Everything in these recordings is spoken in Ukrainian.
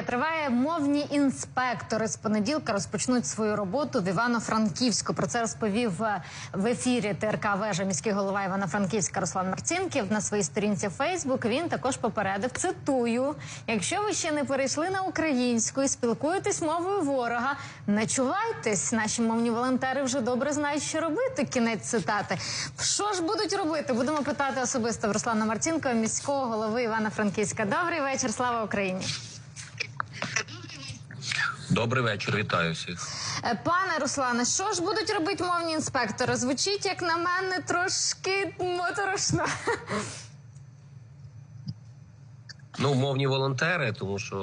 Триває мовні інспектори з понеділка розпочнуть свою роботу в Івано-Франківську. Про це розповів е, в ефірі ТРК Вежа міський голова Івано-Франківська Руслан Марцінків на своїй сторінці Фейсбук. Він також попередив. Цитую: якщо ви ще не перейшли на українську і спілкуєтесь мовою ворога, не чувайтесь. Наші мовні волонтери вже добре знають, що робити. Кінець цитати. Що ж будуть робити? Будемо питати особисто в Руслана Марцінкова, міського голови Івано-Франківська. Добрий вечір. Слава Україні. Добрий вечір, вітаю всіх. Е, Пане Руслане, що ж будуть робити мовні інспектори? Звучить, як на мене, трошки моторошно. Ну, мовні волонтери, тому що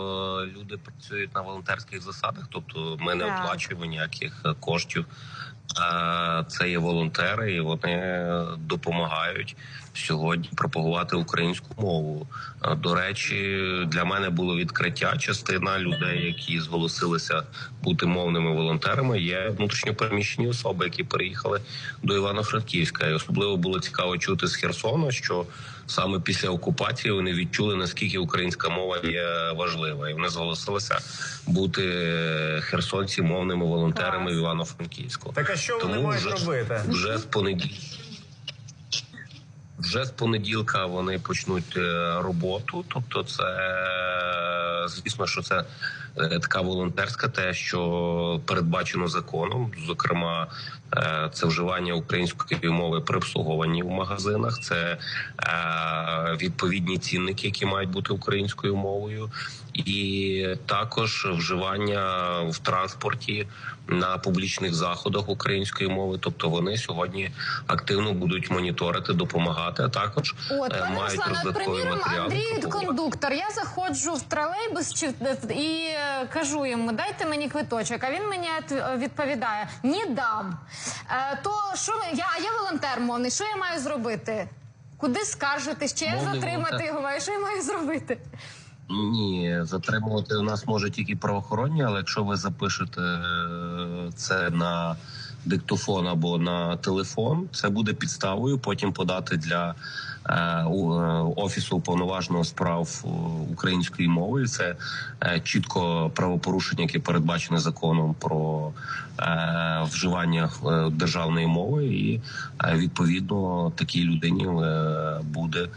люди працюють на волонтерських засадах, тобто ми не оплачуємо ніяких коштів. Це є волонтери, і вони допомагають сьогодні пропагувати українську мову. До речі, для мене було відкриття. Частина людей, які зголосилися бути мовними волонтерами, є внутрішньопереміщені особи, які переїхали до Івано-Франківська. І особливо було цікаво чути з Херсона, що саме після окупації вони відчули наскільки українська мова є важлива, і вони зголосилися бути е, херсонці мовними волонтерами в Івано-Франківську. Так а що вони Тому мають вже, робити? вже з понеділка. Вже з понеділка вони почнуть е, роботу. Тобто, це е, звісно, що це е, така волонтерська, те, що передбачено законом. Зокрема, це вживання української мови при обслуговуванні в магазинах. Це відповідні цінники, які мають бути українською мовою, і також вживання в транспорті на публічних заходах української мови. Тобто вони сьогодні активно будуть моніторити, допомагати. А також От, е, пане мають Руслане, от, приміром, матеріали. Андрій кондуктор. Я заходжу в тролейбус чи і е, кажу йому, дайте мені квиточок. А він мені відповідає: ні дам. Е, то що я, я волонтер мовний, що я маю зробити? Куди скаржитись? Чи я затримати його маю? Що я маю зробити? Ні, затримувати у нас може тільки правоохоронні, але якщо ви запишете е, це на диктофон або на телефон, це буде підставою потім подати для е, е, офісу уповноваженого справ е, української мови. Це чітко правопорушення, яке передбачене законом про вживання державної мови, і відповідно такій людині буде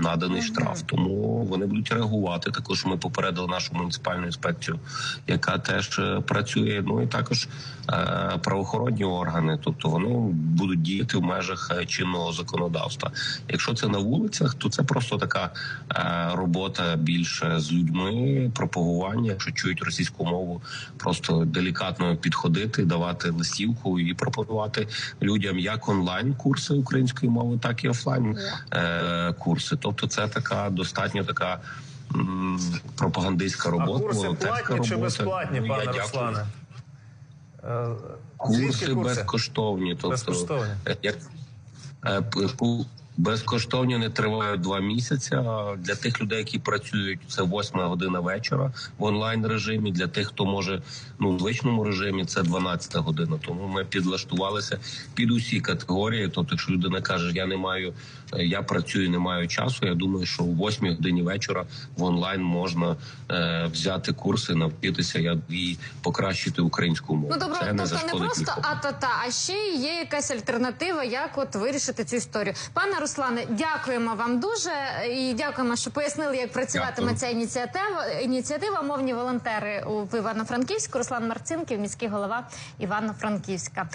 наданий штраф. Тому вони будуть реагувати. Також ми попередили нашу муніципальну інспекцію, яка теж е, працює. Ну і також е, правоохоронні органи, тобто вони будуть діяти в межах е, чинного законодавства. Якщо це на вулицях, то це просто така робота більше з людьми, пропагування. Якщо чують російську мову, просто делікатно підходити, давати листівку і пропонувати людям як онлайн курси української мови, так і офлайн курси. Тобто, це така достатньо така. м, Пропагандистська А робота, курси платні робота. чи безплатні, Ну, я пане. Руслане? Е, Курси, курси? безкоштовні. Тобто, Безкоштовні. е, як е, безкоштовні не тривають два місяці. А Для тих людей, які працюють, це восьма година вечора в онлайн режимі. Для тих, хто може ну в звичному режимі, це 12 година. Тому ми підлаштувалися під усі категорії. Тобто, якщо людина каже, я не маю, я працюю, не маю часу. Я думаю, що о 8 годині вечора в онлайн можна е, взяти курси, навчитися як і покращити українську мову. Ну добре, Це не тобто не просто нікому. а-та-та, а ще є якась альтернатива, як от вирішити цю історію. Пане Руслане, дякуємо вам дуже і дякуємо, що пояснили, як працюватиме Дякую. ця ініціатива. Ініціатива мовні волонтери у Івано-Франківську. Руслан Марцинків, міський голова Івано-Франківська.